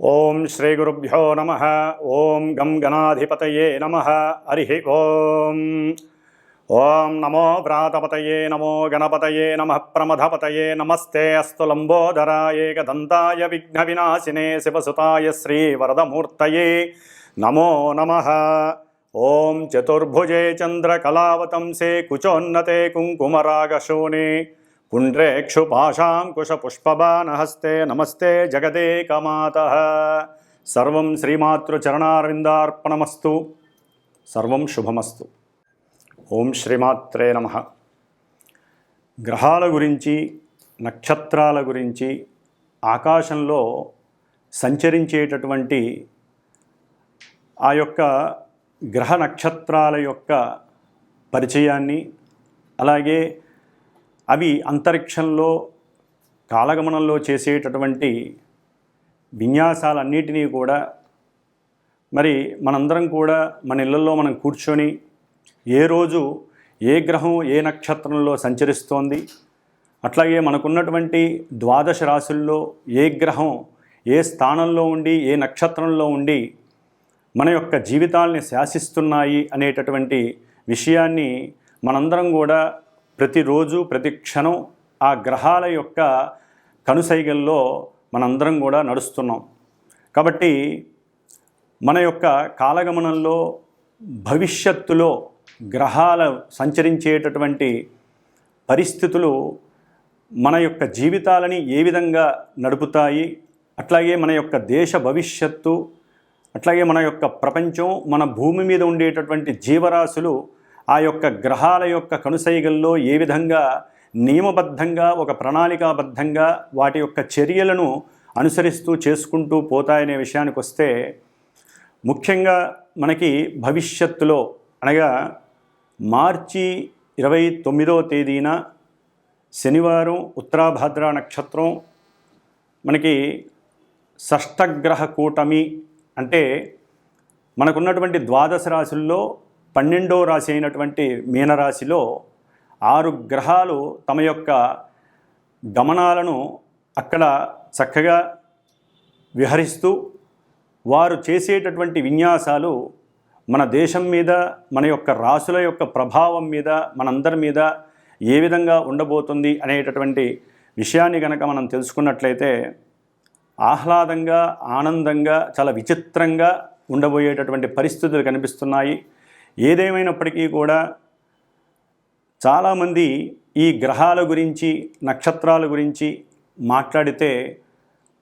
ఓం శ్రీ గురుభ్యో నమ ఓం గం గణాధిపతయే నమ హరి ఓం. ఓం నమో వ్రాతపతయే నమో గణపతయే నమ ప్రమథపతయే నమస్తే అస్తు లంబోదరాయ ఏకదంతాయ విఘ్న వినాశినే శివసుతాయ శ్రీ వరదమూర్తయే నమో నమ. ఓం చతుర్భుజే చంద్రకళావతంసే కుచోన్నతే కుంకుమరాగశూనే పుండ్రేక్షుపాశాంకుశపుష్పబాణహస్తే నమస్తే జగదేకమాత సర్వం శ్రీమాతృచరణారవిందార్పణమస్తు సర్వం శుభమస్తు ఓం శ్రీమాత్రే నమ గ్రహాల గురించి నక్షత్రాల గురించి ఆకాశంలో సంచరించేటటువంటి ఆ యొక్క గ్రహ నక్షత్రాల యొక్క పరిచయాన్ని అలాగే అవి అంతరిక్షంలో కాలగమనంలో చేసేటటువంటి విన్యాసాలన్నిటినీ కూడా మరి మనందరం కూడా మన ఇళ్ళల్లో మనం కూర్చొని ఏ రోజు ఏ గ్రహం ఏ నక్షత్రంలో సంచరిస్తోంది అట్లాగే మనకున్నటువంటి ద్వాదశ రాశుల్లో ఏ గ్రహం ఏ స్థానంలో ఉండి ఏ నక్షత్రంలో ఉండి మన యొక్క జీవితాల్ని శాసిస్తున్నాయి అనేటటువంటి విషయాన్ని మనందరం కూడా ప్రతిరోజు ప్రతి క్షణం ఆ గ్రహాల యొక్క కనుసైగల్లో మనందరం కూడా నడుస్తున్నాం. కాబట్టి మన యొక్క కాలగమనంలో భవిష్యత్తులో గ్రహాల సంచరించేటటువంటి పరిస్థితులు మన యొక్క జీవితాలని ఏ విధంగా నడుపుతాయి అట్లాగే మన యొక్క దేశ భవిష్యత్తు అట్లాగే మన యొక్క ప్రపంచం మన భూమి మీద ఉండేటటువంటి జీవరాశులు ఆ యొక్క గ్రహాల యొక్క కనుసైగల్లో ఏ విధంగా నియమబద్ధంగా ఒక ప్రణాళికాబద్ధంగా వాటి యొక్క చర్యలను అనుసరిస్తూ చేసుకుంటూ పోతాయనే విషయానికి వస్తే ముఖ్యంగా మనకి భవిష్యత్తులో అనగా మార్చి ఇరవై తొమ్మిదో తేదీన శనివారం ఉత్తరాభాద్ర నక్షత్రం మనకి షష్టగ్రహ కూటమి అంటే మనకున్నటువంటి ద్వాదశ రాశుల్లో పన్నెండో రాశి అయినటువంటి మీనరాశిలో ఆరు గ్రహాలు తమ యొక్క గమనాలను అక్కడ చక్కగా విహరిస్తూ వారు చేసేటటువంటి విన్యాసాలు మన దేశం మీద మన యొక్క రాసుల యొక్క ప్రభావం మీద మనందరి మీద ఏ విధంగా ఉండబోతుంది అనేటటువంటి విషయాన్ని కనుక మనం తెలుసుకున్నట్లయితే ఆహ్లాదంగా ఆనందంగా చాలా విచిత్రంగా ఉండబోయేటటువంటి పరిస్థితులు కనిపిస్తున్నాయి. ఏదేమైనప్పటికీ కూడా చాలామంది ఈ గ్రహాల గురించి నక్షత్రాల గురించి మాట్లాడితే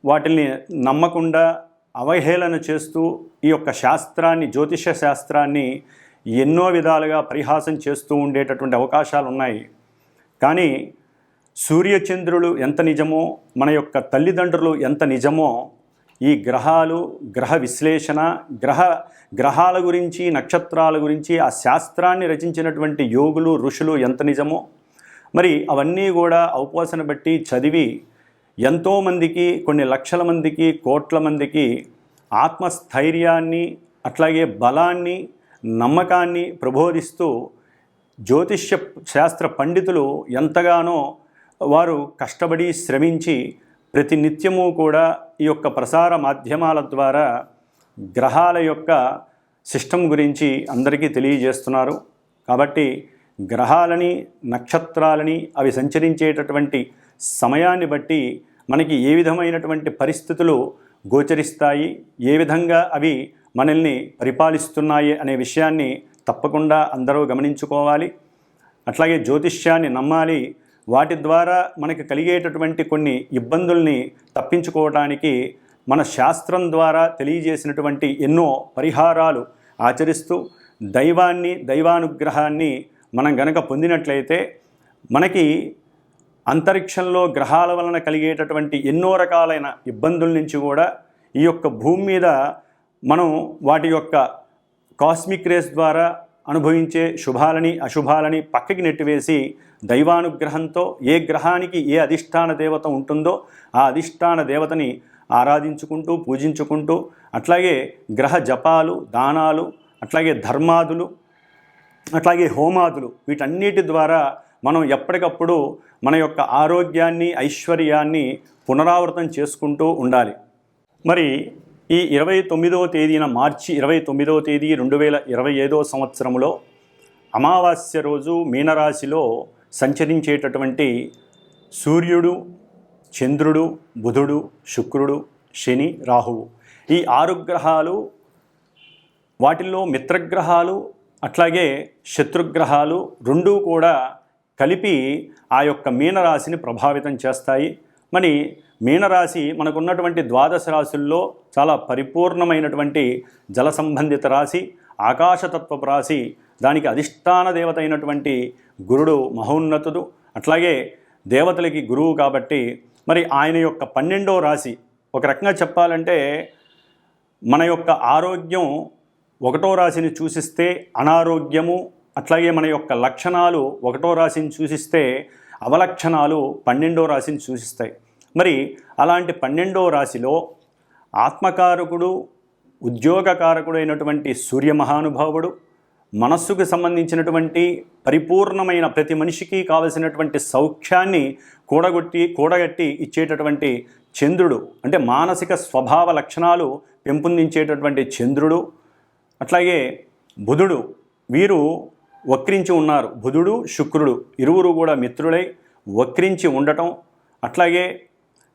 వాటిని నమ్మకుండా అవహేళన చేస్తూ ఈ యొక్క శాస్త్రాన్ని జ్యోతిష శాస్త్రాన్ని ఎన్నో విధాలుగా పరిహాసం చేస్తూ ఉండేటటువంటి అవకాశాలు ఉన్నాయి కానీ సూర్యచంద్రులు ఎంత నిజమో మన యొక్క తల్లిదండ్రులు ఎంత నిజమో ఈ గ్రహాలు గ్రహ విశ్లేషణ గ్రహ గ్రహాల గురించి నక్షత్రాల గురించి ఆ శాస్త్రాన్ని రచించినటువంటి యోగులు ఋషులు ఎంత నిజమో మరి అవన్నీ కూడా అవపోసన బట్టి చదివి ఎంతోమందికి కొన్ని లక్షల మందికి కోట్ల మందికి ఆత్మస్థైర్యాన్ని అట్లాగే బలాన్ని నమ్మకాన్ని ప్రబోధిస్తూ జ్యోతిష్య శాస్త్ర పండితులు ఎంతగానో వారు కష్టపడి శ్రమించి ప్రతి నిత్యము కూడా ఈ యొక్క ప్రసార మాధ్యమాల ద్వారా గ్రహాల యొక్క సిస్టమ్ గురించి అందరికీ తెలియజేస్తున్నారు. కాబట్టి గ్రహాలని నక్షత్రాలని అవి సంచరించేటటువంటి సమయాన్ని బట్టి మనకి ఏ విధమైనటువంటి పరిస్థితులు గోచరిస్తాయి ఏ విధంగా అవి మనల్ని పరిపాలిస్తున్నాయి అనే విషయాన్ని తప్పకుండా అందరూ గమనించుకోవాలి. అట్లాగే జ్యోతిష్యాన్ని నమ్మాలి. వాటి ద్వారా మనకి కలిగేటటువంటి కొన్ని ఇబ్బందుల్ని తప్పించుకోవడానికి మన శాస్త్రం ద్వారా తెలియజేసినటువంటి ఎన్నో పరిహారాలు ఆచరిస్తూ దైవాన్ని దైవానుగ్రహాన్ని మనం గనక పొందినట్లయితే మనకి అంతరిక్షంలో గ్రహాల వలన కలిగేటటువంటి ఎన్నో రకాలైన ఇబ్బందుల నుంచి కూడా ఈ యొక్క భూమి మీద మనం వాటి యొక్క కాస్మిక్ రేస్ ద్వారా అనుభవించే శుభాలని అశుభాలని పక్కకి నెట్టివేసి దైవానుగ్రహంతో ఏ గ్రహానికి ఏ అధిష్టాన దేవత ఉంటుందో ఆ అధిష్టాన దేవతని ఆరాధించుకుంటూ పూజించుకుంటూ అట్లాగే గ్రహ జపాలు దానాలు అట్లాగే ధర్మాదులు అట్లాగే హోమాదులు వీటన్నిటి ద్వారా మనం ఎప్పటికప్పుడు మన యొక్క ఆరోగ్యాన్ని ఐశ్వర్యాన్ని పునరావృతం చేసుకుంటూ ఉండాలి. మరి ఈ ఇరవై తొమ్మిదవ తేదీన మార్చి ఇరవై తొమ్మిదవ తేదీ రెండు వేల ఇరవై ఐదవ సంవత్సరంలో అమావాస్య రోజు మీనరాశిలో సంచరించేటటువంటి సూర్యుడు చంద్రుడు బుధుడు శుక్రుడు శని రాహువు. ఈ ఆరు గ్రహాలు వాటిల్లో మిత్రగ్రహాలు అట్లాగే శత్రుగ్రహాలు రెండూ కూడా కలిపి ఆ యొక్క మీనరాశిని ప్రభావితం చేస్తాయి. మరి మీనరాశి మనకున్నటువంటి ద్వాదశ రాశుల్లో చాలా పరిపూర్ణమైనటువంటి జల సంబంధిత రాశి ఆకాశతత్వపు రాశి దానికి అధిష్టాన దేవత అయినటువంటి గురుడు మహోన్నతుడు అట్లాగే దేవతలకి గురువు కాబట్టి మరి ఆయన యొక్క పన్నెండో రాశి ఒక రకంగా చెప్పాలంటే మన యొక్క ఆరోగ్యం ఒకటో రాశిని చూసిస్తే అనారోగ్యము అట్లాగే మన యొక్క లక్షణాలు ఒకటో రాశిని చూసిస్తే అవలక్షణాలు పన్నెండో రాశిని సూచిస్తాయి మరి అలాంటి పన్నెండో రాశిలో ఆత్మకారకుడు ఉద్యోగకారకుడు అయినటువంటి సూర్య మహానుభావుడు మనస్సుకు సంబంధించినటువంటి పరిపూర్ణమైన ప్రతి మనిషికి కావలసినటువంటి సౌఖ్యాన్ని కూడగొట్టి కూడగట్టి ఇచ్చేటటువంటి చంద్రుడు అంటే మానసిక స్వభావ లక్షణాలు పెంపొందించేటటువంటి చంద్రుడు అట్లాగే బుధుడు వీరు వక్రించి ఉన్నారు. బుధుడు శుక్రుడు ఇరువురు కూడా మిత్రులై వక్రించి ఉండటం అట్లాగే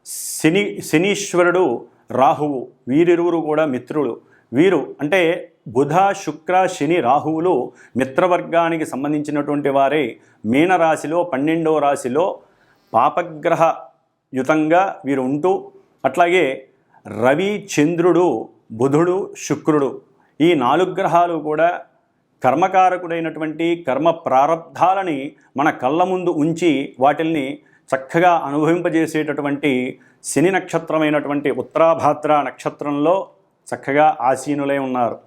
శని శనీశ్వరుడు రాహువు వీరిరువురు కూడా మిత్రులు. వీరు అంటే బుధ శుక్ర శని రాహువులు మిత్రవర్గానికి సంబంధించినటువంటి వారే మీనరాశిలో పన్నెండో రాశిలో పాపగ్రహ యుతంగా వీరు ఉంటూ అట్లాగే రవి చంద్రుడు బుధుడు శుక్రుడు ఈ నాలుగు గ్రహాలు కూడా కర్మకారకుడైనటువంటి కర్మ ప్రారంధాలని మన కళ్ళ ముందు ఉంచి వాటిల్ని చక్కగా అనుభవింపజేసేటటువంటి శని నక్షత్రమైనటువంటి ఉత్తరాభాద్ర నక్షత్రంలో చక్కగా ఆసీనులై ఉన్నారు.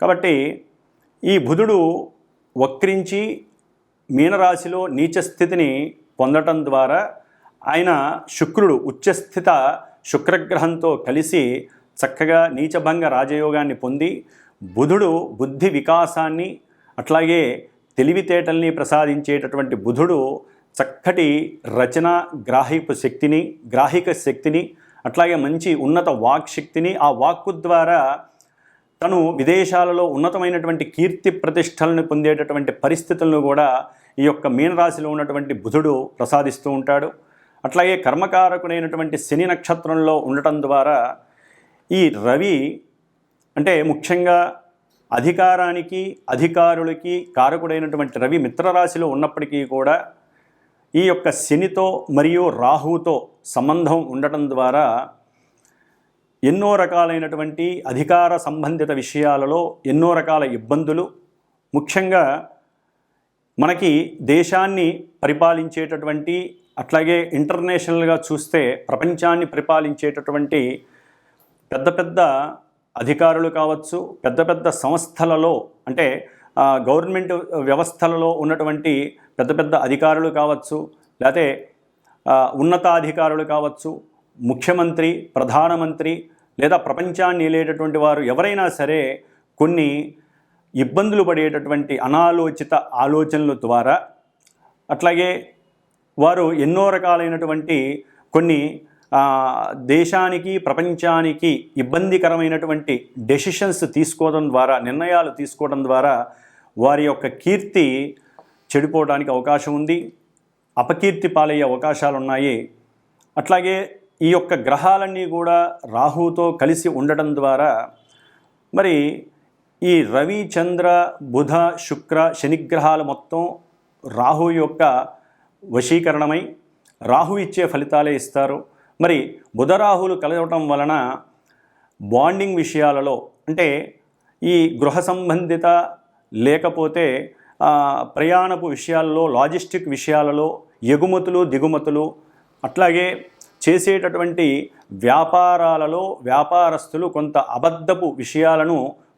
కాబట్టి ఈ బుధుడు వక్రించి మీనరాశిలో నీచ స్థితిని పొందటం ద్వారా ఆయన శుక్రుడు ఉచ్చస్థిత శుక్రగ్రహంతో కలిసి చక్కగా నీచభంగ రాజయోగాన్ని పొంది బుధుడు బుద్ధి వికాసాన్ని అట్లాగే తెలివితేటల్ని ప్రసాదించేటటువంటి బుధుడు చక్కటి రచన గ్రాహిక శక్తిని గ్రాహిక శక్తిని అట్లాగే మంచి ఉన్నత వాక్ శక్తిని ఆ వాక్కు ద్వారా తను విదేశాలలో ఉన్నతమైనటువంటి కీర్తి ప్రతిష్టలను పొందేటటువంటి పరిస్థితులను కూడా ఈ యొక్క మీనరాశిలో ఉన్నటువంటి బుధుడు ప్రసాదిస్తూ ఉంటాడు. అట్లాగే కర్మకారకుడైనటువంటి శని నక్షత్రంలో ఉండటం ద్వారా ఈ రవి అంటే ముఖ్యంగా అధికారానికి అధికారులకి కారకుడైనటువంటి రవి మిత్రరాశిలో ఉన్నప్పటికీ కూడా ఈ యొక్క శనితో మరియు రాహుతో సంబంధం ఉండటం ద్వారా ఎన్నో రకాలైనటువంటి అధికార సంబంధిత విషయాలలో ఎన్నో రకాల ఇబ్బందులు ముఖ్యంగా మనకి దేశాన్ని పరిపాలించేటటువంటి అట్లాగే ఇంటర్నేషనల్గా చూస్తే ప్రపంచాన్ని పరిపాలించేటటువంటి పెద్ద పెద్ద అధికారులు కావచ్చు పెద్ద పెద్ద సంస్థలలో అంటే గవర్నమెంట్ వ్యవస్థలలో ఉన్నటువంటి పెద్ద పెద్ద అధికారులు కావచ్చు లేకపోతే ఉన్నతాధికారులు కావచ్చు ముఖ్యమంత్రి ప్రధానమంత్రి లేదా ప్రపంచాన్ని ఏలేటటువంటి వారు ఎవరైనా సరే కొన్ని ఇబ్బందులు పడేటటువంటి అనాలోచిత ఆలోచనల ద్వారా అట్లాగే వారు ఎన్నో రకాలైనటువంటి కొన్ని దేశానికి ప్రపంచానికి ఇబ్బందికరమైనటువంటి డెసిషన్స్ తీసుకోవడం ద్వారా నిర్ణయాలు తీసుకోవడం ద్వారా వారి యొక్క కీర్తి చెడిపోవడానికి అవకాశం ఉంది. అపకీర్తి పాలయ్యే అవకాశాలు ఉన్నాయి. అట్లాగే ఈ యొక్క గ్రహాలన్నీ కూడా రాహుతో కలిసి ఉండటం ద్వారా మరి ఈ రవి చంద్ర బుధ శుక్ర శనిగ్రహాలు మొత్తం రాహు యొక్క వశీకరణమై రాహు ఇచ్చే ఫలితాలే ఇస్తారు. మరి బుధరాహులు కలవటం వలన బాండింగ్ విషయాలలో అంటే ఈ గృహ సంబంధిత లేకపోతే ప్రయాణపు విషయాలలో లాజిస్టిక్ విషయాలలో ఎగుమతులు దిగుమతులు అట్లాగే చేసేటటువంటి వ్యాపారాలలో వ్యాపారస్తులు కొంత అబద్ధపు విషయాలను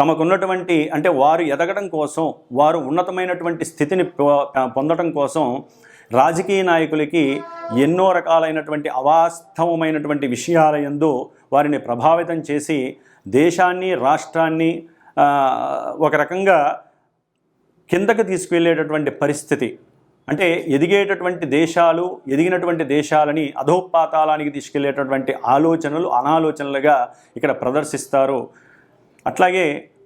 తమకున్నటువంటి అంటే వారు ఎదగడం కోసం వారు ఉన్నతమైనటువంటి స్థితిని పొ- పొందడం కోసం రాజకీయ నాయకులకి ఎన్నో రకాలైనటువంటి అవాస్తవమైనటువంటి విషయాల యందు వారిని ప్రభావితం చేసి దేశాన్ని రాష్ట్రాన్ని ఒక రకంగా కిందకి తీసుకువెళ్ళేటటువంటి పరిస్థితి. అంటే ఎదిగేటటువంటి దేశాలు ఎదిగినటువంటి దేశాలని అధోపాతాలానికి తీసుకెళ్ళేటటువంటి ఆలోచనలు అనాలోచనలుగా ఇక్కడ ప్రదర్శిస్తారు. అట్లాగే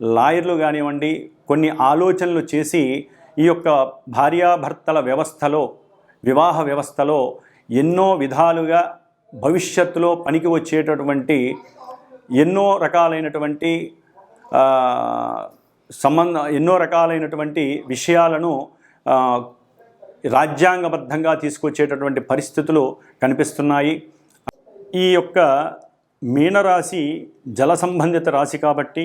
లాయర్లు కానివ్వండి కొన్ని ఆలోచనలు చేసి ఈ యొక్క భార్యాభర్తల వ్యవస్థలో వివాహ వ్యవస్థలో ఎన్నో విధాలుగా భవిష్యత్తులో పనికి వచ్చేటటువంటి ఎన్నో రకాలైనటువంటి సంబంధ ఎన్నో రకాలైనటువంటి విషయాలను రాజ్యాంగబద్ధంగా తీసుకొచ్చేటటువంటి పరిస్థితులు కనిపిస్తున్నాయి. ఈ యొక్క మీనరాశి జల సంబంధిత రాశి కాబట్టి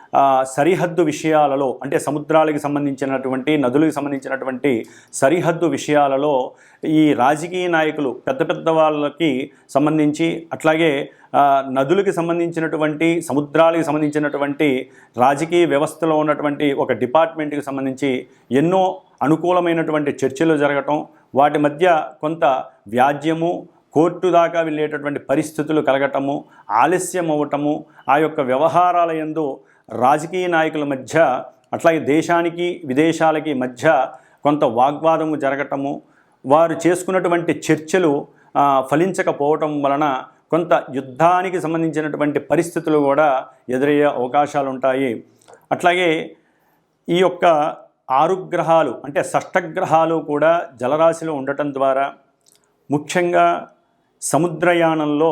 సరిహద్దు విషయాలలో అంటే సముద్రాలకు సంబంధించినటువంటి నదులకు సంబంధించినటువంటి సరిహద్దు విషయాలలో ఈ రాజకీయ నాయకులు పెద్ద పెద్ద వాళ్ళకి సంబంధించి అట్లాగే నదులకి నదులకు సంబంధించినటువంటి సముద్రాలకు సంబంధించినటువంటి రాజకీయ వ్యవస్థలో ఉన్నటువంటి ఒక డిపార్ట్మెంట్కి సంబంధించి ఎన్నో అనుకూలమైనటువంటి చర్చలు జరగటం వాటి మధ్య కొంత వ్యాజ్యము కోర్టు దాకా వెళ్ళేటటువంటి పరిస్థితులు కలగటము ఆలస్యం అవ్వటము ఆ యొక్క వ్యవహారాల యందు రాజకీయ నాయకుల మధ్య అట్లాగే దేశానికి విదేశాలకి మధ్య కొంత వాగ్వాదము జరగటము వారు చేసుకున్నటువంటి చర్చలు ఫలించకపోవటం వలన కొంత యుద్ధానికి సంబంధించినటువంటి పరిస్థితులు కూడా ఎదురయ్యే అవకాశాలు ఉంటాయి అట్లాగే ఈ యొక్క ఆరు గ్రహాలు అంటే షష్టగ్రహాలు కూడా జలరాశిలో ఉండటం ద్వారా ముఖ్యంగా సముద్రయానంలో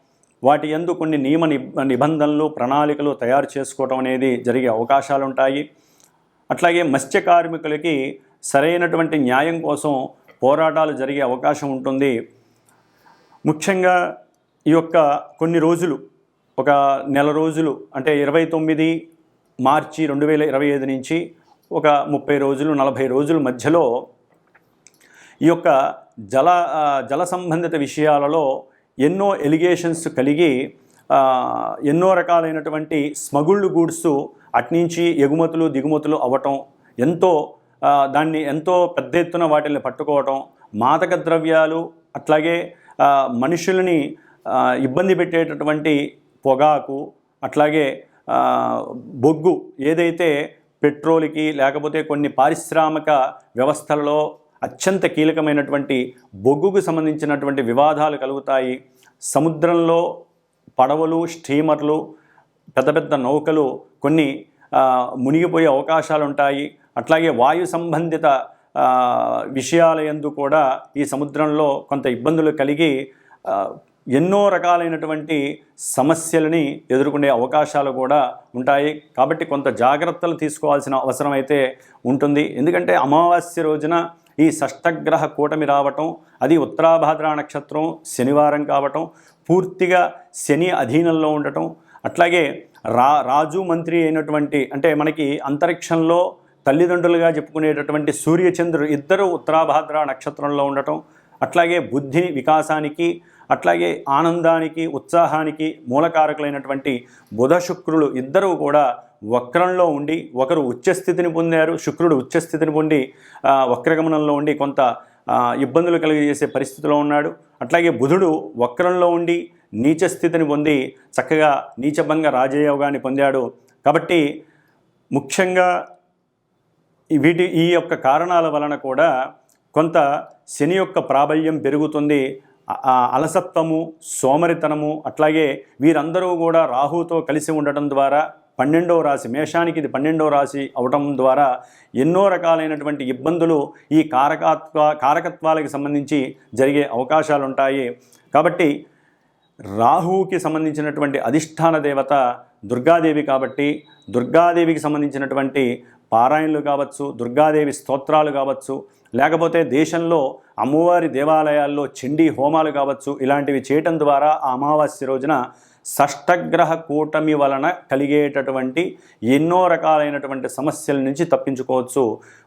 వాటి యందు కొన్ని నియమ నిబంధనలు ప్రణాళికలు తయారు చేసుకోవటం అనేది జరిగే అవకాశాలు ఉంటాయి అట్లాగే మత్స్య కార్మికులకి సరైనటువంటి న్యాయం కోసం పోరాటాలు జరిగే అవకాశం ఉంటుంది. ముఖ్యంగా ఈ యొక్క కొన్ని రోజులు ఒక నెల రోజులు అంటే ఇరవై తొమ్మిది మార్చి రెండు వేల ఇరవై ఐదు నుంచి ఒక ముప్పై రోజులు నలభై రోజుల మధ్యలో ఈ యొక్క జల జల సంబంధిత విషయాలలో ఎన్నో ఎలిగేషన్స్ కలిగి ఎన్నో రకాలైనటువంటి స్మగుళ్ళు గూడ్స్ అట్నుంచి ఎగుమతులు దిగుమతులు అవ్వటం ఎంతో దాన్ని ఎంతో పెద్ద ఎత్తున వాటిని పట్టుకోవటం మాదక ద్రవ్యాలు అట్లాగే మనుషులని ఇబ్బంది పెట్టేటటువంటి పొగాకు అట్లాగే బొగ్గు ఏదైతే పెట్రోల్కి లేకపోతే కొన్ని పారిశ్రామిక వ్యవస్థలలో అత్యంత కీలకమైనటువంటి బొగ్గుకు సంబంధించినటువంటి వివాదాలు కలుగుతాయి. సముద్రంలో పడవలు స్టీమర్లు పెద్ద పెద్ద నౌకలు కొన్ని మునిగిపోయే అవకాశాలు ఉంటాయి అట్లాగే వాయు సంబంధిత విషయాలయందు విషయాల కూడా ఈ సముద్రంలో కొంత ఇబ్బందులు కలిగి ఎన్నో రకాలైనటువంటి సమస్యలని ఎదుర్కొనే అవకాశాలు కూడా ఉంటాయి. కాబట్టి కొంత జాగ్రత్తలు తీసుకోవాల్సిన అవసరం అయితే ఉంటుంది. ఎందుకంటే అమావాస్య రోజున ఈ షష్టగ్రహ కూటమి రావటం అది ఉత్తరాభాద్ర నక్షత్రం శనివారం కావటం పూర్తిగా శని అధీనంలో ఉండటం అట్లాగే రా రాజు మంత్రి అయినటువంటి అంటే మనకి అంతరిక్షంలో తల్లిదండ్రులుగా చెప్పుకునేటటువంటి సూర్యచంద్రుడు ఇద్దరు ఉత్తరాభాద్ర నక్షత్రంలో ఉండటం అట్లాగే బుద్ధి వికాసానికి అట్లాగే ఆనందానికి ఉత్సాహానికి మూలకారకులైనటువంటి బుధ శుక్రులు ఇద్దరూ కూడా వక్రంలో ఉండి ఒకరు ఉచ్చస్థితిని పొందారు శుక్రుడు ఉచ్చస్థితిని పొంది వక్రగమనంలో ఉండి కొంత ఇబ్బందులు కలిగజేసే పరిస్థితిలో ఉన్నాడు. అట్లాగే బుధుడు వక్రంలో ఉండి నీచ స్థితిని పొంది చక్కగా నీచభంగ రాజయోగాన్ని పొందాడు. కాబట్టి ముఖ్యంగా వీటి ఈ యొక్క కారణాల వలన కూడా కొంత శని యొక్క ప్రాబల్యం పెరుగుతుంది. అలసత్వము సోమరితనము అట్లాగే వీరందరూ కూడా రాహుతో కలిసి ఉండటం ద్వారా పన్నెండవ రాశి మేషానికి ఇది పన్నెండవ రాశి అవటం ద్వారా ఎన్నో రకాలైనటువంటి ఇబ్బందులు ఈ కారకత్వ కారకత్వాలకు సంబంధించి జరిగే అవకాశాలు ఉంటాయి కాబట్టి రాహువుకి సంబంధించినటువంటి అధిష్టాన దేవత దుర్గాదేవి కాబట్టి దుర్గాదేవికి సంబంధించినటువంటి పారాయణలు కావచ్చు దుర్గాదేవి స్తోత్రాలు కావచ్చు లేకపోతే దేశంలో అమ్మవారి దేవాలయాల్లో చండీ హోమాలు కావచ్చు ఇలాంటివి చేయటం ద్వారా ఆ అమావాస్య రోజున షష్టగ్రహ కూటమి వలన కలిగేటటువంటి ఎన్నో రకాలైనటువంటి సమస్యల నుంచి తప్పించుకోవచ్చు.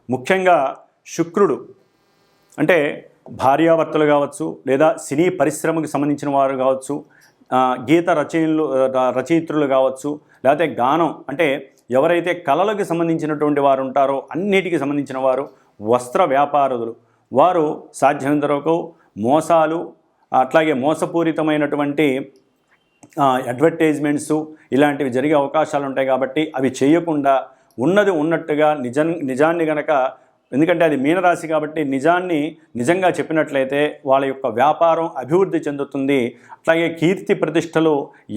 ముఖ్యంగా శుక్రుడు అంటే భార్యాభర్తలు కావచ్చు లేదా సినీ పరిశ్రమకు సంబంధించిన వారు కావచ్చు గీత రచయిలు రచయిత్రులు కావచ్చు లేకపోతే గానం అంటే ఎవరైతే కళలకు సంబంధించినటువంటి వారు ఉంటారో అన్నిటికీ సంబంధించిన వారు వస్త్ర వ్యాపారులు. వారు సాధ్యమైనంత వరకు మోసాలు అట్లాగే మోసపూరితమైనటువంటి అడ్వర్టైజ్మెంట్స్ ఇలాంటివి జరిగే అవకాశాలు ఉంటాయి కాబట్టి అవి చేయకుండా ఉన్నది ఉన్నట్టుగా నిజం నిజాన్ని గనక ఎందుకంటే అది మీనరాశి కాబట్టి నిజాన్ని నిజంగా చెప్పినట్లయితే వాళ్ళ యొక్క వ్యాపారం అభివృద్ధి చెందుతుంది. అట్లాగే కీర్తి ప్రతిష్టలు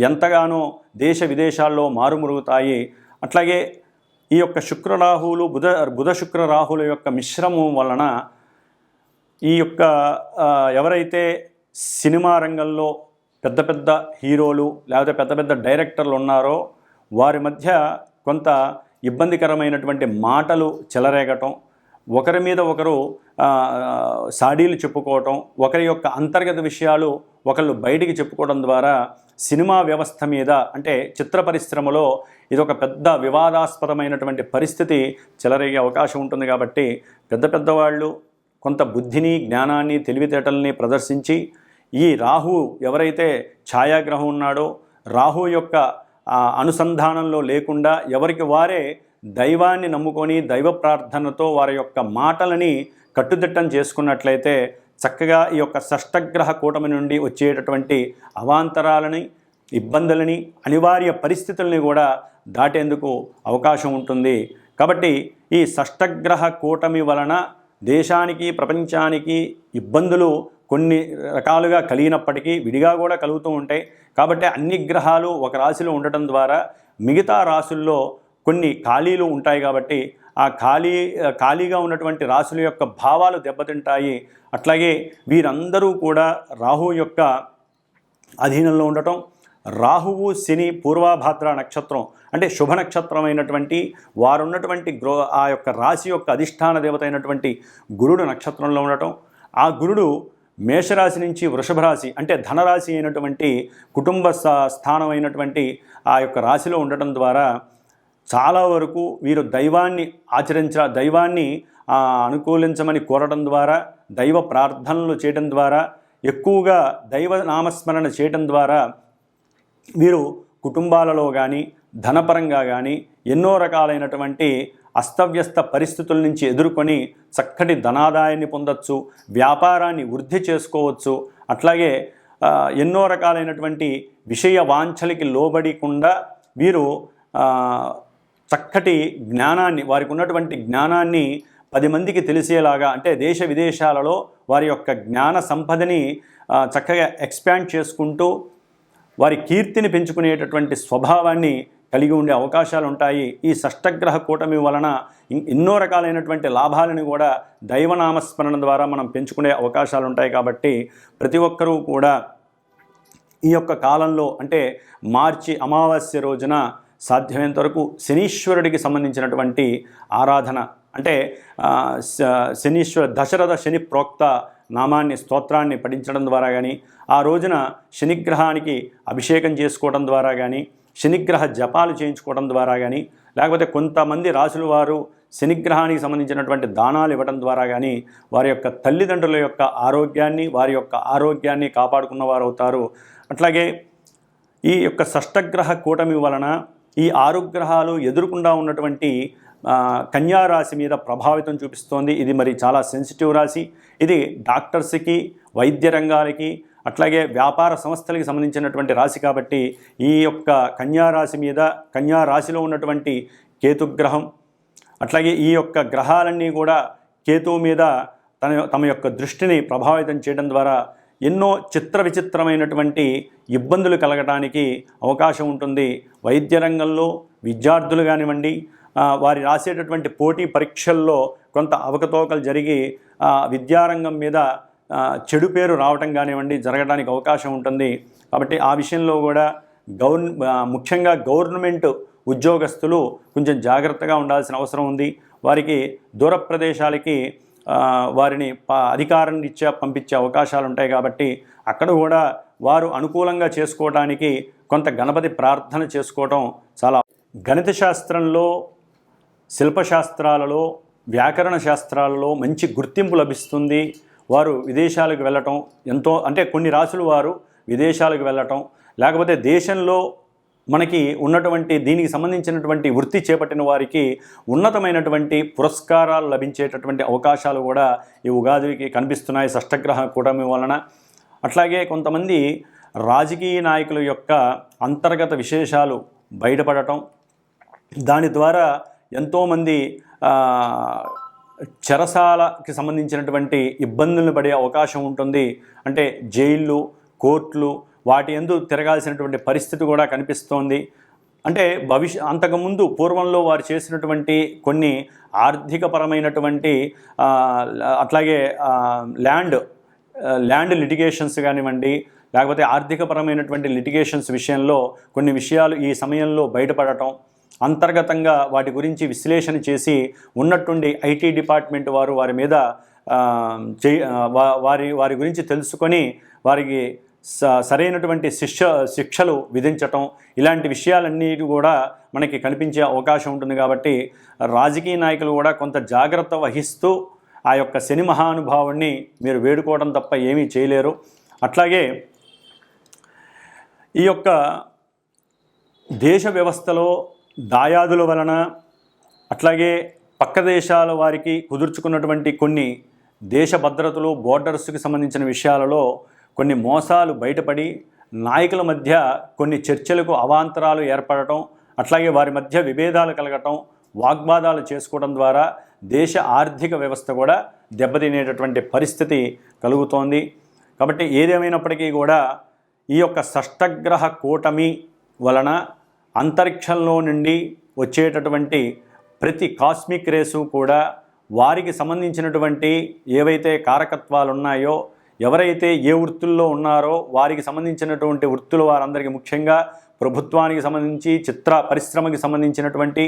ఎంతగానో దేశ విదేశాల్లో మారుమురుగుతాయి. అట్లాగే ఈ యొక్క శుక్రరాహువులు బుధ బుధ శుక్ర రాహుల యొక్క మిశ్రమం వలన ఈ యొక్క ఎవరైతే సినిమా రంగంలో పెద్ద పెద్ద హీరోలు లేకపోతే పెద్ద పెద్ద డైరెక్టర్లు ఉన్నారో వారి మధ్య కొంత ఇబ్బందికరమైనటువంటి మాటలు చెలరేగటం ఒకరి మీద ఒకరు సాడీలు చెప్పుకోవటం ఒకరి యొక్క అంతర్గత విషయాలు ఒకళ్ళు బయటికి చెప్పుకోవడం ద్వారా సినిమా వ్యవస్థ మీద అంటే చిత్ర పరిశ్రమలో ఇది ఒక పెద్ద వివాదాస్పదమైనటువంటి పరిస్థితి చెలరేగే అవకాశం ఉంటుంది కాబట్టి పెద్ద పెద్దవాళ్ళు కొంత బుద్ధిని జ్ఞానాన్ని తెలివితేటల్ని ప్రదర్శించి ఈ రాహు ఎవరైతే ఛాయాగ్రహం ఉన్నాడో రాహు యొక్క అనుసంధానంలో లేకుండా ఎవరికి వారే దైవాన్ని నమ్ముకొని దైవ ప్రార్థనతో వారి యొక్క మాటలని కట్టుదిట్టం చేసుకున్నట్లయితే చక్కగా ఈ యొక్క షష్టగ్రహ కూటమి నుండి వచ్చేటటువంటి అవాంతరాలని ఇబ్బందులని అనివార్య పరిస్థితుల్ని కూడా దాటేందుకు అవకాశం ఉంటుంది. కాబట్టి ఈ షష్టగ్రహ కూటమి వలన దేశానికి ప్రపంచానికి ఇబ్బందులు కొన్ని రకాలుగా కలిగినప్పటికీ విడిగా కూడా కలుగుతూ ఉంటాయి. కాబట్టి అన్ని గ్రహాలు ఒక రాశిలో ఉండటం ద్వారా మిగతా రాశుల్లో కొన్ని ఖాళీలు ఉంటాయి కాబట్టి ఆ ఖాళీ ఖాళీగా ఉన్నటువంటి రాశుల యొక్క భావాలు దెబ్బతింటాయి. అట్లాగే వీరందరూ కూడా రాహు యొక్క అధీనంలో ఉండటం రాహువు శని పూర్వాభాద్ర నక్షత్రం అంటే శుభ నక్షత్రమైనటువంటి వారున్నటువంటి గ్రో ఆ యొక్క రాశి యొక్క అధిష్టాన దేవత అయినటువంటి గురుడు నక్షత్రంలో ఉండటం ఆ గురుడు మేషరాశి నుంచి వృషభ రాశి అంటే ధనరాశి అయినటువంటి కుటుంబ స్థానం అయినటువంటి ఆ యొక్క రాశిలో ఉండటం ద్వారా చాలా వరకు వీరు దైవాన్ని ఆచరించ దైవాన్ని అనుకూలించమని కోరడం ద్వారా దైవ ప్రార్థనలు చేయడం ద్వారా ఎక్కువగా దైవ నామస్మరణ చేయడం ద్వారా వీరు కుటుంబాలలో కానీ ధనపరంగా కానీ ఎన్నో రకాలైనటువంటి అస్తవ్యస్త పరిస్థితుల నుంచి ఎదుర్కొని చక్కటి ధనాదాయాన్ని పొందొచ్చు వ్యాపారాన్ని వృద్ధి చేసుకోవచ్చు అట్లాగే ఎన్నో రకాలైనటువంటి విషయ వాంఛలకి లోబడికుండా వీరు చక్కటి జ్ఞానాన్ని వారికి ఉన్నటువంటి జ్ఞానాన్ని పది మందికి తెలిసేలాగా అంటే దేశ విదేశాలలో వారి యొక్క జ్ఞాన సంపదని చక్కగా ఎక్స్పాండ్ చేసుకుంటూ వారి కీర్తిని పెంచుకునేటటువంటి స్వభావాన్ని కలిగి ఉండే అవకాశాలు ఉంటాయి ఈ షష్టగ్రహ కూటమి వలన ఎన్నో రకాలైనటువంటి లాభాలను కూడా దైవనామస్మరణ ద్వారా మనం పెంచుకునే అవకాశాలు ఉంటాయి కాబట్టి ప్రతి ఒక్కరూ కూడా ఈ యొక్క కాలంలో అంటే మార్చి అమావాస్య రోజున సాధ్యమైనంత వరకు శనీశ్వరుడికి సంబంధించినటువంటి ఆరాధన అంటే శ- శనీశ్వర దశరథ శని ప్రోక్త నామాన్ని స్తోత్రాన్ని పఠించడం ద్వారా కానీ ఆ రోజున శనిగ్రహానికి అభిషేకం చేసుకోవడం ద్వారా కానీ శనిగ్రహ జపాలు చేయించుకోవడం ద్వారా కానీ లేకపోతే కొంతమంది రాసుల వారు శనిగ్రహానికి సంబంధించినటువంటి దానాలు ఇవ్వడం ద్వారా కానీ వారి యొక్క తల్లిదండ్రుల యొక్క ఆరోగ్యాన్ని వారి యొక్క ఆరోగ్యాన్ని కాపాడుకున్న వారు అవుతారు అట్లాగే ఈ యొక్క షష్టగ్రహ కూటమి వలన ఈ ఆరు గ్రహాలు ఎదురుకుండా ఉన్నటువంటి కన్యారాశి రాశి మీద ప్రభావితం చూపిస్తోంది. ఇది మరి చాలా సెన్సిటివ్ రాశి. ఇది డాక్టర్స్కి వైద్య రంగాలకి అట్లాగే వ్యాపార సంస్థలకి సంబంధించినటువంటి రాశి కాబట్టి ఈ యొక్క కన్యా రాశి మీద కన్యా రాశిలో ఉన్నటువంటి కేతుగ్రహం అట్లాగే ఈ యొక్క గ్రహాలన్నీ కూడా కేతువు మీద తన తమ యొక్క దృష్టిని ప్రభావితం చేయడం ద్వారా ఎన్నో చిత్ర విచిత్రమైనటువంటి ఇబ్బందులు కలగడానికి అవకాశం ఉంటుంది. వైద్య రంగంలో విద్యార్థులు కానివ్వండి వారి రాసేటటువంటి పోటీ పరీక్షల్లో కొంత అవకతవకలు జరిగి విద్యారంగం మీద చెడు పేరు రావటం కానివ్వండి జరగడానికి అవకాశం ఉంటుంది. కాబట్టి ఆ విషయంలో కూడా గవర్న ముఖ్యంగా గవర్నమెంట్ ఉద్యోగస్తులు కొంచెం జాగ్రత్తగా ఉండాల్సిన అవసరం ఉంది. వారికి దూర ప్రదేశాలకి వారిని ప అధికారం ఇచ్చే పంపించే అవకాశాలు ఉంటాయి కాబట్టి అక్కడ కూడా వారు అనుకూలంగా చేసుకోవడానికి కొంత గణపతి ప్రార్థన చేసుకోవటం చాలా గణిత శాస్త్రంలో శిల్పశాస్త్రాలలో వ్యాకరణ శాస్త్రాలలో మంచి గుర్తింపు లభిస్తుంది. వారు విదేశాలకు వెళ్ళటం ఎంతో అంటే కొన్ని రాసులు వారు విదేశాలకు వెళ్ళటం లేకపోతే దేశంలో మనకి ఉన్నటువంటి దీనికి సంబంధించినటువంటి వృత్తి చేపట్టిన వారికి ఉన్నతమైనటువంటి పురస్కారాలు లభించేటటువంటి అవకాశాలు కూడా ఈ ఉగాదికి కనిపిస్తున్నాయి. షష్టగ్రహ కూటమి వలన. అట్లాగే కొంతమంది రాజకీయ నాయకుల యొక్క అంతర్గత విశేషాలు బయటపడటం దాని ద్వారా ఎంతోమంది చెరసాలకి సంబంధించినటువంటి ఇబ్బందులను పడే అవకాశం ఉంటుంది. అంటే జైళ్ళు కోర్టులు వాటి ఎందు తిరగాల్సినటువంటి పరిస్థితి కూడా కనిపిస్తోంది. అంటే భవిష్య అంతకుముందు పూర్వంలో వారు చేసినటువంటి కొన్ని ఆర్థికపరమైనటువంటి అట్లాగే ల్యాండ్ ల్యాండ్ లిటిగేషన్స్ కానివ్వండి లేకపోతే ఆర్థికపరమైనటువంటి లిటిగేషన్స్ విషయంలో కొన్ని విషయాలు ఈ సమయంలో బయటపడటం అంతర్గతంగా వాటి గురించి విశ్లేషణ చేసి ఉన్నట్టుండి ఐటీ డిపార్ట్మెంట్ వారు వారి మీద చే- వారి వారి గురించి తెలుసుకొని వారికి సరైనటువంటి శిక్ష శిక్షలు విధించటం ఇలాంటి విషయాలన్నీ కూడా మనకి కనిపించే అవకాశం ఉంటుంది కాబట్టి రాజకీయ నాయకులు కూడా కొంత జాగ్రత్త వహిస్తూ ఆ యొక్క శని మహానుభావుణ్ణి మీరు వేడుకోవడం తప్ప ఏమీ చేయలేరు. అట్లాగే ఈ యొక్క దేశ వ్యవస్థలో దాయాదుల వలన అట్లాగే పక్క దేశాల వారికి కుదుర్చుకున్నటువంటి కొన్ని దేశ భద్రతలు బోర్డర్స్కి సంబంధించిన విషయాలలో కొన్ని మోసాలు బయటపడి నాయకుల మధ్య కొన్ని చర్చలకు అవాంతరాలు ఏర్పడటం అట్లాగే వారి మధ్య విభేదాలు కలగటం వాగ్వాదాలు చేసుకోవడం ద్వారా దేశ ఆర్థిక వ్యవస్థ కూడా దెబ్బతినేటటువంటి పరిస్థితి కలుగుతోంది. కాబట్టి ఏదేమైనప్పటికీ కూడా ఈ యొక్క షష్టగ్రహ కూటమి వలన అంతరిక్షంలో నుండి వచ్చేటటువంటి ప్రతి కాస్మిక్ రేసు కూడా వారికి సంబంధించినటువంటి ఏవైతే కారకత్వాలు ఉన్నాయో ఎవరైతే ఏ వృత్తుల్లో ఉన్నారో వారికి సంబంధించినటువంటి వృత్తులు వారందరికీ ముఖ్యంగా ప్రభుత్వానికి సంబంధించి చిత్ర పరిశ్రమకి సంబంధించినటువంటి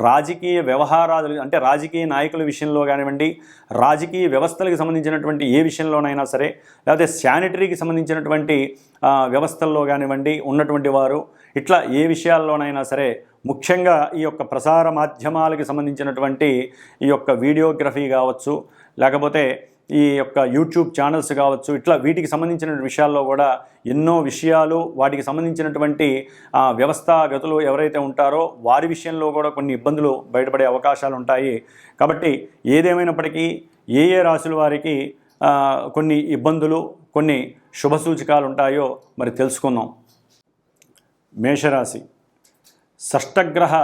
రాజకీయ వ్యవహారాలు అంటే రాజకీయ నాయకుల విషయంలో కానివ్వండి రాజకీయ వ్యవస్థలకు సంబంధించినటువంటి ఏ విషయంలోనైనా సరే లేకపోతే శానిటరీకి సంబంధించినటువంటి వ్యవస్థల్లో కానివ్వండి ఉన్నటువంటి వారు ఇట్లా ఏ విషయాల్లోనైనా సరే ముఖ్యంగా ఈ యొక్క ప్రసార మాధ్యమాలకి సంబంధించినటువంటి ఈ యొక్క వీడియోగ్రఫీ కావచ్చు లేకపోతే ఈ యొక్క యూట్యూబ్ ఛానల్స్ కావచ్చు ఇట్లా వీటికి సంబంధించిన విషయాల్లో కూడా ఎన్నో విషయాలు వాటికి సంబంధించినటువంటి వ్యవస్థాగతులు ఎవరైతే ఉంటారో వారి విషయంలో కూడా కొన్ని ఇబ్బందులు బయటపడే అవకాశాలు ఉంటాయి. కాబట్టి ఏదేమైనప్పటికీ ఏ ఏ రాశుల వారికి కొన్ని ఇబ్బందులు కొన్ని శుభ సూచకాలు ఉంటాయో మరి తెలుసుకుందాం. మేషరాశి. షష్టగ్రహ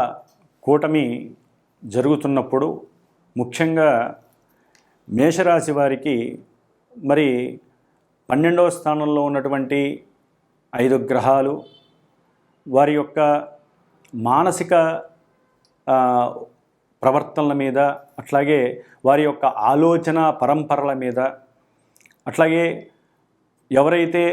కూటమి జరుగుతున్నప్పుడు ముఖ్యంగా మేషరాశి వారికి మరి పన్నెండవ స్థానంలో ఉన్నటువంటి ఐదు గ్రహాలు వారి యొక్క మానసిక ప్రవర్తనల మీద అట్లాగే వారి యొక్క ఆలోచన పరంపరల మీద అట్లాగే ఎవరైతే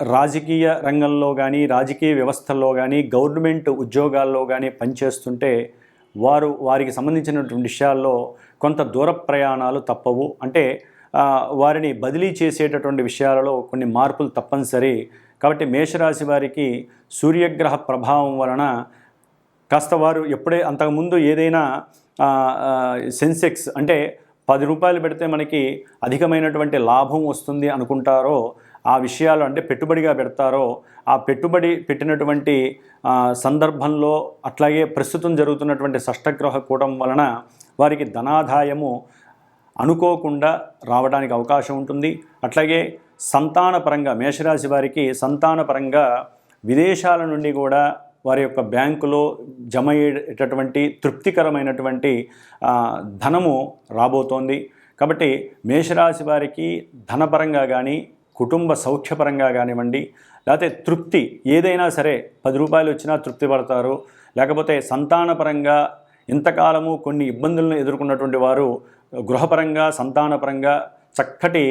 రాజకీయ రంగంలో కానీ రాజకీయ వ్యవస్థల్లో కానీ గవర్నమెంట్ ఉద్యోగాల్లో కానీ పనిచేస్తుంటే వారు వారికి సంబంధించినటువంటి విషయాల్లో కొంత దూర ప్రయాణాలు తప్పవు. అంటే వారిని బదిలీ చేసేటటువంటి విషయాలలో కొన్ని మార్పులు తప్పనిసరి. కాబట్టి మేషరాశి వారికి సూర్యగ్రహ ప్రభావం వలన కాస్త వారు ఎప్పుడే అంతకుముందు ఏదైనా సెన్సెక్స్ అంటే పది రూపాయలు పెడితే మనకి అధికమైనటువంటి లాభం వస్తుంది అనుకుంటారో ఆ విషయాలు అంటే పెట్టుబడిగా పెడతారో ఆ పెట్టుబడి పెట్టినటువంటి సందర్భంలో అట్లాగే ప్రస్తుతం జరుగుతున్నటువంటి షష్టగ్రహ కూటం వలన వారికి ధనాదాయము అనుకోకుండా రావడానికి అవకాశం ఉంటుంది. అట్లాగే సంతానపరంగా మేషరాశి వారికి సంతానపరంగా విదేశాల నుండి కూడా వారి యొక్క బ్యాంకులో జమ అయ్యేటటువంటి తృప్తికరమైనటువంటి ధనము రాబోతోంది. కాబట్టి మేషరాశి వారికి ధనపరంగా కానీ కుటుంబ సౌఖ్యపరంగా కానివ్వండి లేకపోతే తృప్తి ఏదైనా సరే పది రూపాయలు వచ్చినా తృప్తి పడతారు. లేకపోతే సంతానపరంగా ఇంతకాలము కొన్ని ఇబ్బందులను ఎదుర్కొన్నటువంటి వారు గృహపరంగా సంతానపరంగా చక్కటి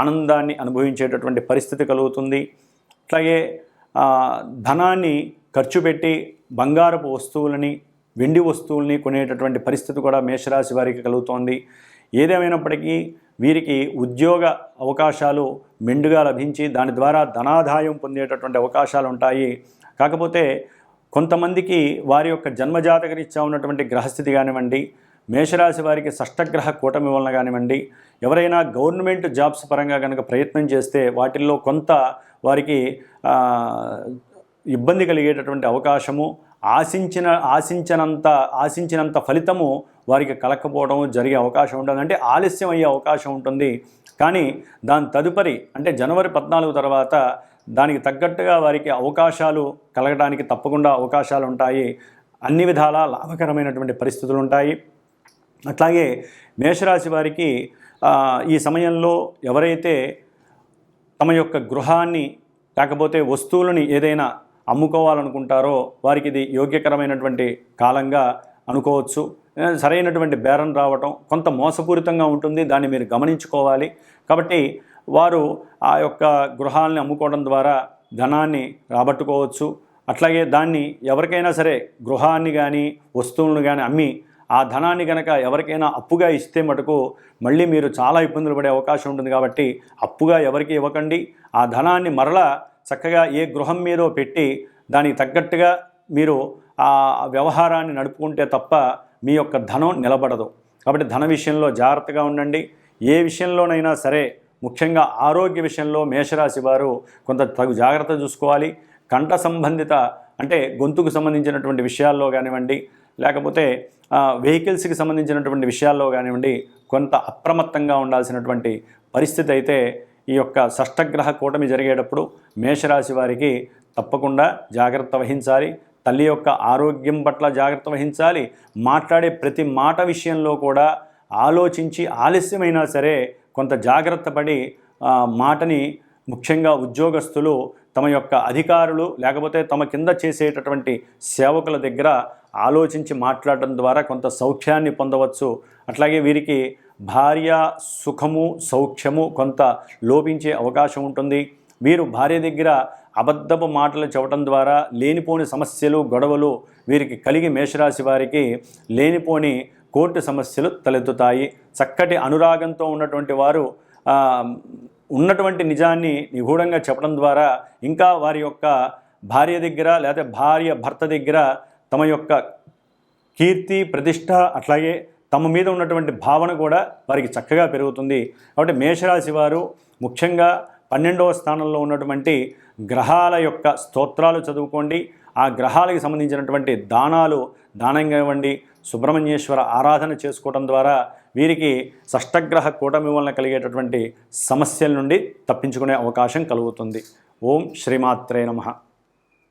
ఆనందాన్ని అనుభవించేటటువంటి పరిస్థితి కలుగుతుంది. అట్లాగే ధనాన్ని ఖర్చు పెట్టి బంగారపు వస్తువులని వెండి వస్తువుల్ని కొనేటటువంటి పరిస్థితి కూడా మేషరాశి వారికి కలుగుతోంది. ఏదేమైనప్పటికీ వీరికి ఉద్యోగ అవకాశాలు మెండుగా లభించి దాని ద్వారా ధనాదాయం పొందేటటువంటి అవకాశాలు ఉంటాయి. కాకపోతే కొంతమందికి వారి యొక్క జన్మజాతకరీత్యా ఉన్నటువంటి గ్రహస్థితి కానివ్వండి మేషరాశి వారికి షష్టగ్రహ కూటమి వలన కానివ్వండి ఎవరైనా గవర్నమెంట్ జాబ్స్ పరంగా కనుక ప్రయత్నం చేస్తే వాటిల్లో కొంత వారికి ఇబ్బంది కలిగేటటువంటి అవకాశము ఆశించిన ఆశించినంత ఆశించినంత ఫలితము వారికి కలకపోవడం జరిగే అవకాశం ఉంటుంది అంటే ఆలస్యం అయ్యే అవకాశం ఉంటుంది. కానీ దాని తదుపరి అంటే జనవరి పద్నాలుగు తర్వాత దానికి తగ్గట్టుగా వారికి అవకాశాలు కలగడానికి తప్పకుండా అవకాశాలు ఉంటాయి. అన్ని విధాలా లాభకరమైనటువంటి పరిస్థితులు ఉంటాయి. అట్లాగే మేషరాశి వారికి ఈ సమయంలో ఎవరైతే తమ యొక్క గృహాన్ని లేకపోతే వస్తువులని ఏదైనా అమ్ముకోవాలనుకుంటారో వారికి ఇది యోగ్యకరమైనటువంటి కాలంగా అనుకోవచ్చు. సరైనటువంటి బేరం రావటం కొంత మోసపూరితంగా ఉంటుంది. దాన్ని మీరు గమనించుకోవాలి. కాబట్టి వారు ఆ యొక్క గృహాలని అమ్ముకోవడం ద్వారా ధనాన్ని రాబట్టుకోవచ్చు. అట్లాగే దాన్ని ఎవరికైనా సరే గృహాన్ని కానీ వస్తువులను కానీ అమ్మి ఆ ధనాన్ని కనుక ఎవరికైనా అప్పుగా ఇస్తే మటుకు మళ్ళీ మీరు చాలా ఇబ్బందులు పడే అవకాశం ఉంటుంది కాబట్టి అప్పుగా ఎవరికి ఇవ్వకండి. ఆ ధనాన్ని మరలా చక్కగా ఏ గృహం మీదో పెట్టి దానికి తగ్గట్టుగా మీరు ఆ వ్యవహారాన్ని నడుపుకుంటే తప్ప మీ యొక్క ధనం నిలబడదు. కాబట్టి ధన విషయంలో జాగ్రత్తగా ఉండండి. ఏ విషయంలోనైనా సరే ముఖ్యంగా ఆరోగ్య విషయంలో మేషరాశి వారు కొంత తగు జాగ్రత్త చూసుకోవాలి. కంఠ సంబంధిత అంటే గొంతుకు సంబంధించినటువంటి విషయాల్లో కానివ్వండి లేకపోతే వెహికల్స్కి సంబంధించినటువంటి విషయాల్లో కానివ్వండి కొంత అప్రమత్తంగా ఉండాల్సినటువంటి పరిస్థితి అయితే ఈ యొక్క షష్టగ్రహ కూటమి జరిగేటప్పుడు మేషరాశి వారికి తప్పకుండా జాగ్రత్త వహించాలి. తల్లి యొక్క ఆరోగ్యం పట్ల జాగ్రత్త వహించాలి. మాట్లాడే ప్రతి మాట విషయంలో కూడా ఆలోచించి ఆలస్యమైనా సరే కొంత జాగ్రత్త పడి మాటని ముఖ్యంగా ఉద్యోగస్తులు తమ యొక్క అధికారులు లేకపోతే తమ కింద చేసేటటువంటి సేవకుల దగ్గర ఆలోచించి మాట్లాడటం ద్వారా కొంత సౌఖ్యాన్ని పొందవచ్చు. అట్లాగే వీరికి భార్య సుఖము సౌఖ్యము కొంత లోపించే అవకాశం ఉంటుంది. వీరు భార్య దగ్గర అబద్ధపు మాటలు చెప్పడం ద్వారా లేనిపోని సమస్యలు గొడవలు వీరికి కలిగి మేషరాశి వారికి లేనిపోని కోర్టు సమస్యలు తలెత్తుతాయి. చక్కటి అనురాగంతో ఉన్నటువంటి వారు ఉన్నటువంటి నిజాన్ని నిగూఢంగా చెప్పడం ద్వారా ఇంకా వారి యొక్క భార్య దగ్గర లేదా భార్య భర్త దగ్గర తమ యొక్క కీర్తి ప్రతిష్ట అట్లాగే తమ మీద ఉన్నటువంటి భావన కూడా వారికి చక్కగా పెరుగుతుంది. కాబట్టి మేషరాశి వారు ముఖ్యంగా పన్నెండవ స్థానంలో ఉన్నటువంటి గ్రహాల యొక్క స్తోత్రాలు చదువుకోండి. ఆ గ్రహాలకు సంబంధించినటువంటి దానాలు దానంగా ఇవ్వండి. సుబ్రహ్మణ్యేశ్వర ఆరాధన చేసుకోవడం ద్వారా వీరికి షష్టగ్రహ కూటమి వలన కలిగేటటువంటి సమస్యల నుండి తప్పించుకునే అవకాశం కలుగుతుంది. ఓం శ్రీమాత్రే నమః.